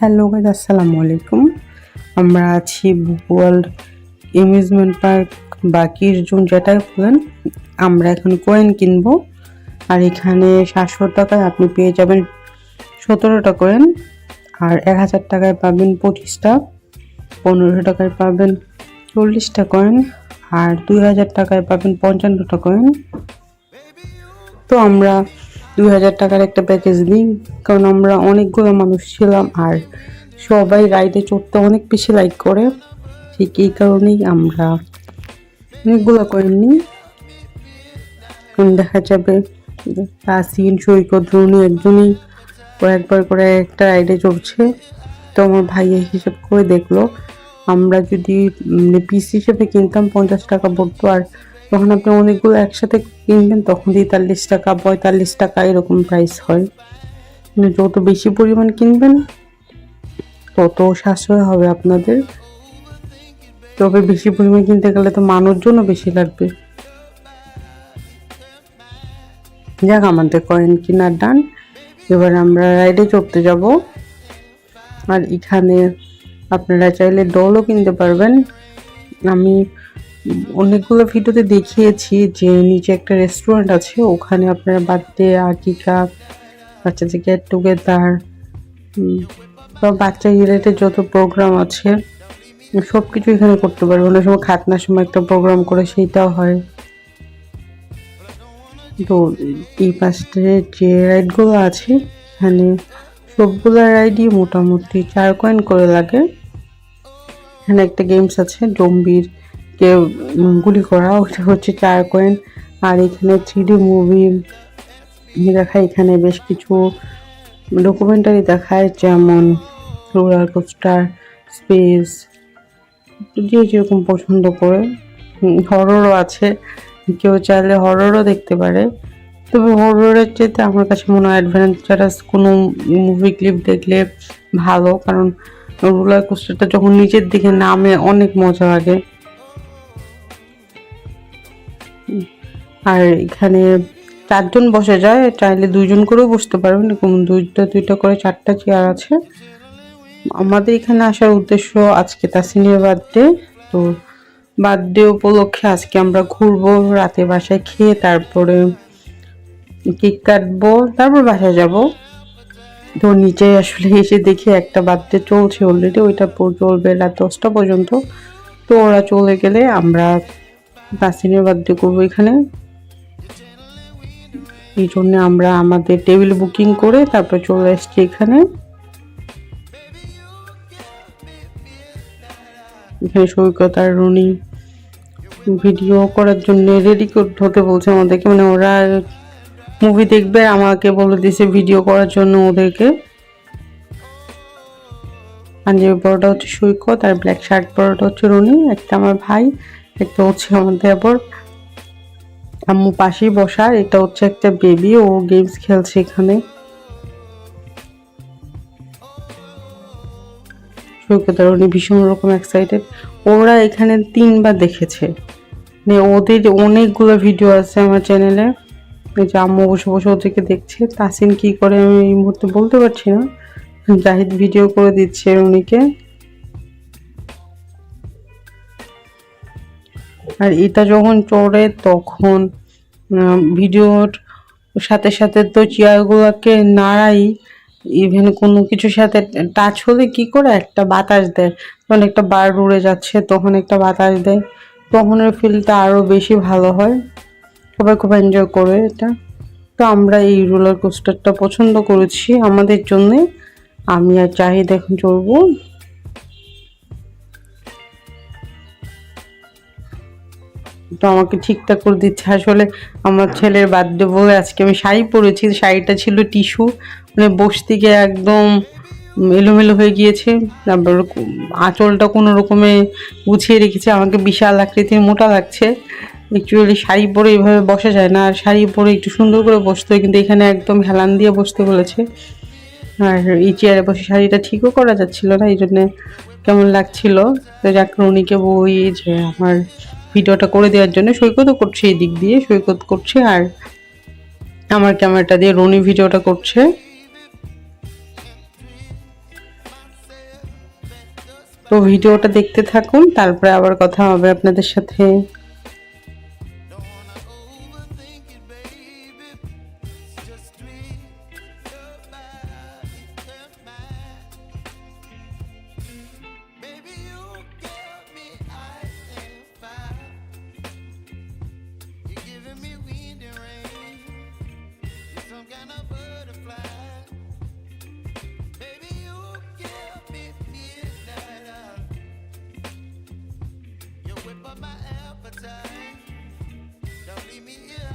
Hello guys আসসালামু আলাইকুম আমরা আছি ওয়ার্ল্ড অ্যামিউজমেন্ট পার্ক বাকির জুন যেটা বলেন, আমরা এখন কয়েন কিনবো। আর এখানে সাতশো টাকায় আপনি পেয়ে যাবেন সতেরোটা কয়েন আর এক হাজার টাকায় পাবেন পঁচিশটা পনেরোশো টাকায় পাবেন চল্লিশটা কয়েন আর দুই হাজার টাকায় পাবেন পঞ্চান্নটা কয়েন তো আমরা দুই হাজার টাকার একটা প্যাকেজ নিই কারণ আমরা অনেকগুলো মানুষ ছিলাম আর সবাই রাইডে চড়তে অনেক বেশি লাইক করে। ঠিক এই কারণেই আমরা অনেকগুলো কয়েন নিই। দেখা যাবে তাসিন সৈকত, রুনি একজনই কয়েকবার করে একটা রাইডে চড়ছে। তো আমার ভাইয়ের হিসেব করে দেখল, আমরা যদি পিস হিসেবে কিনতাম পঞ্চাশ টাকা পড়তো আর যখন আপনি অনেকগুলো একসাথে কিনবেন তখন তেতাল্লিশ টাকা, পঁয়তাল্লিশ টাকা এরকম প্রাইস হয়। যত বেশি পরিমাণ কিনবেন, তত সাশ্রয় হবে আপনাদের। তবে বেশি পরিমাণ কিনতে গেলে তো মানুষজনও বেশি লাগবে। যাক, আমাদের কয়েন কিনার ডান এবার আমরা রাইডে চড়তে যাব। আর এখানে আপনারা চাইলে ডলও কিনতে পারবেন। আমি অনেকগুলো ভিডিওতে দেখিয়েছি যে নিচে একটা রেস্টুরেন্ট আছে, ওখানে আপনারা বার্থডে আর্টিকা বাচ্চাদের গেট টুগেদার বা বাচ্চা রিলেটেড যত প্রোগ্রাম আছে সব কিছু এখানে করতে পারবে। অনেক সময় খাতনার সময় একটা প্রোগ্রাম করে সেইটাও হয়। তো এই পাশে যে রাইডগুলো আছে, এখানে সবগুলো রাইডই মোটামুটি চার কয়েন করে লাগে। এখানে একটা গেমস আছে, জম্বির কে গুলি করা ওটা হচ্ছে চার কয়েন আর এখানে থ্রি মুভি দেখায়, এখানে বেশ কিছু ডকুমেন্টারি দেখায়, যেমন রোলার কোস্টার স্পেস যে যেরকম পছন্দ করে। হররও আছে। কেউ চাইলে হররও দেখতে পারে। তবে হররের চেয়ে আমার কাছে মনে হয় অ্যাডভেঞ্চারাস কোনো মুভি ক্লিপ দেখলে ভালো। কারণ রোলার কোস্টারটা যখন নিচের দিকে নামে, অনেক মজা লাগে। আর এখানে চারজন বসে যায়, চাইলে দুইজন করেও বসতে পারবেন এরকম দুইটা দুইটা করে চারটা চেয়ার আছে। আমাদের এখানে আসার উদ্দেশ্য আজকে তাসিনের বার্থডে তো বার্থডে উপলক্ষে আজকে আমরা ঘুরবো, রাতে বাসায় খেয়ে তারপরে কেক কাটবো, তারপর বাসায় যাব। তো নিচে আসলে এসে দেখি একটা বার্থডে চলছে অলরেডি ওইটা চলবে রাত দশটা পর্যন্ত। তো ওরা চলে গেলে আমরা তাসিনের বার্থডে করব এখানে। এই জন্য আমরা আমাদের টেবিল বুকিং করে তারপর চলে এসছি এখানে। এখানে সৈকত আর রুনি ভিডিও করার জন্য রেডি হতে বলছে আমাদেরকে। মানে ওরা মুভি দেখবে, আমাকে বলে দিছে ভিডিও করার জন্য ওদেরকে। পাঞ্জাবি পরোটা হচ্ছে সৈকত আর ব্ল্যাক শার্ট পরোটা হচ্ছে রুনি, একটা আমার ভাই, একটা হচ্ছে আমার দেবর আম্মু পাশেই বসা, এটা হচ্ছে একটা বেবি ও গেমস খেলছে এখানে। সৈকত আর উনি ভীষণ রকম এক্সাইটেড ওরা এখানে তিনবার দেখেছে। মানে ওদের অনেকগুলো ভিডিও আছে আমার চ্যানেলে এই যে আম্মু বসে বসে ওদেরকে দেখছে। তাসিন কি করে আমি এই মুহূর্তে বলতে পারছি না। জাহিদ ভিডিও করে দিচ্ছে উনিকে আর এটা যখন চড়ে তখন ভিডিওর সাথে সাথে তো চেয়ারগুলোকে নাড়াই ইভেন কোনো কিছুর সাথে টাচ হলে কি করে? একটা বাতাস দেয়। তখন একটা বার উড়ে যাচ্ছে, তখন একটা বাতাস দেয়। তখনের ফিলটা আরও বেশি ভালো হয়। সবাই খুব এনজয় করে এটা। তো আমরা এই রোলার কোস্টারটা পছন্দ করেছি। আমাদের জন্যে আমি আর চাহিদা এখন চড়বো। তো আমাকে ঠিকঠাক করে দিচ্ছে। আসলে আমার ছেলের বার্থডে বলে আজকে আমি শাড়ি পরেছি, শাড়িটা ছিল টিস্যু। মানে বসতে গিয়ে একদম এলোমেলো হয়ে গিয়েছে। তারপর আঁচলটা কোনো রকমে গুছিয়ে রেখেছে। আমাকে বিশাল আকৃতির মোটা লাগছে। অ্যাকচুয়ালি শাড়ি পরে এইভাবে বসা যায় না। আর শাড়ি পরে একটু সুন্দর করে বসতে হয়, কিন্তু এখানে একদম হেলান দিয়ে বসতে বলেছে। আর এই চেয়ারে বসে শাড়িটা ঠিকও করা যাচ্ছিল না, এই জন্যে কেমন লাগছিল। যাক, রনিকে বই যে আমার ভিডিওটা করে দেওয়ার জন্য সৈকতও করছে এই দিক দিয়ে, সৈকত করছে আর আমার ক্যামেরাটা দিয়ে রনি ভিডিওটা করছে। তো ভিডিওটা দেখতে থাকুন, তারপরে আবার কথা হবে আপনাদের সাথে। Baby, you give me. You whip up my appetite. Don't leave me here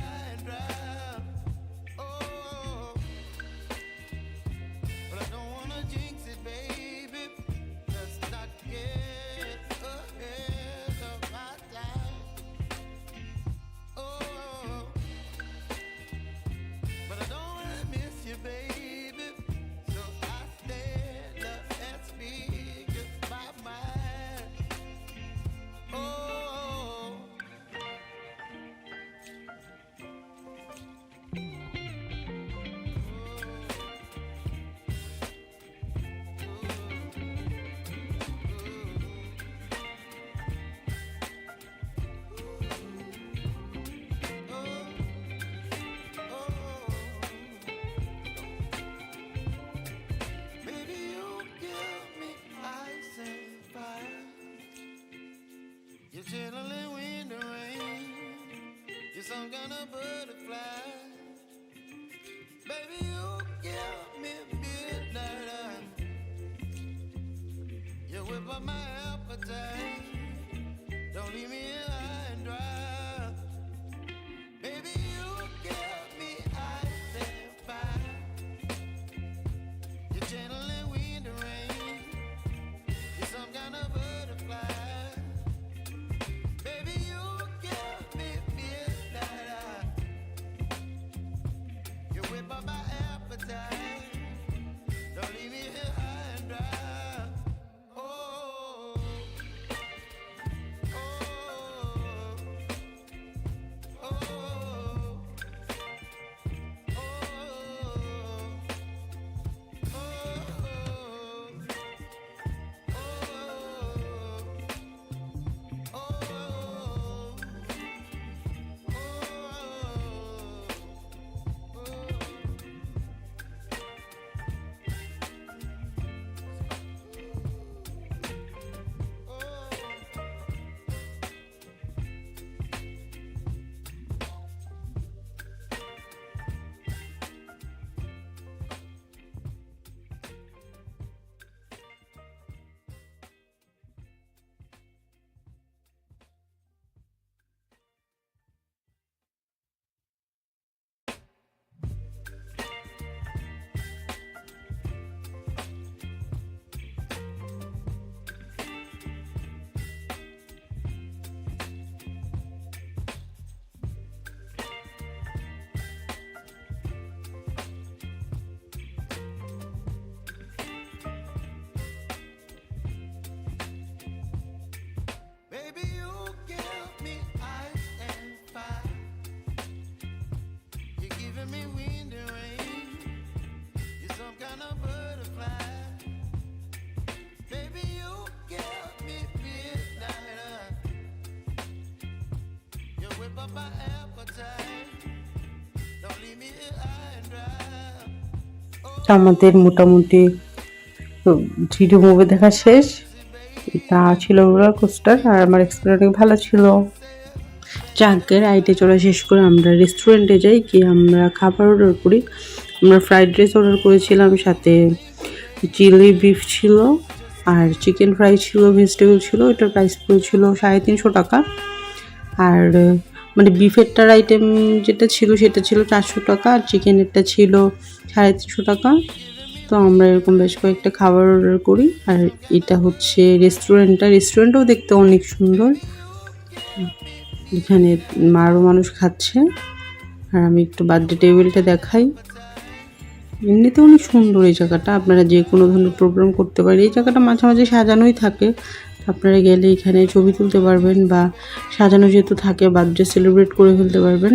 আমাদের মোটামুটি থ্রিডি মুভি দেখা শেষ। এটা ছিল রোলার কোস্টার আর আমার এক্সপিরিয়েন্স ভালো ছিল। চাকের আইটে চলা শেষ করে আমরা রেস্টুরেন্টে যাই, গিয়ে আমরা খাবার অর্ডার করি। আমরা ফ্রাইড রাইস অর্ডার করেছিলাম, সাথে চিলি বিফ ছিল আর চিকেন ফ্রাই ছিল ভেজিটেবল ছিল এটার প্রাইস পড়েছিল সাড়ে তিনশো টাকা। আর মানে বিফেরটার আইটেম যেটা ছিল সেটা ছিল চারশো টাকা আর চিকেনেরটা ছিল সাড়ে তিনশো টাকা। তো আমরা এরকম বেশ কয়েকটা খাবার অর্ডার করি আর এটা হচ্ছে রেস্টুরেন্টটা রেস্টুরেন্টও দেখতে অনেক সুন্দর। এখানে আরও মানুষ খাচ্ছে। আর আমি একটু বার্থডে টেবিলটা দেখাই। এমনিতে অনেক সুন্দর এই জায়গাটা। আপনারা যে কোনো ধরনের প্রোগ্রাম করতে পারেন। এই জায়গাটা মাঝে মাঝে সাজানোই থাকে। আপনারা গেলে এখানে ছবি তুলতে পারবেন বা সাজানো যেহেতু থাকে, বার্থডে সেলিব্রেট করে ফেলতে পারবেন।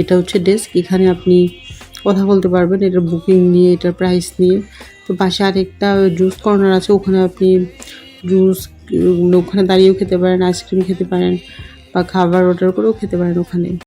এটা হচ্ছে ডেস্ক এখানে আপনি কথা বলতে পারবেন এটার বুকিং নিয়ে এটার প্রাইস নিয়ে। তো পাশে আরেকটা জুস কর্নার আছে, ওখানে আপনি জুস ওখানে দাঁড়িয়েও খেতে পারেন আইসক্রিম খেতে পারেন বা খাবার অর্ডার করেও খেতে পারেন ওখানে।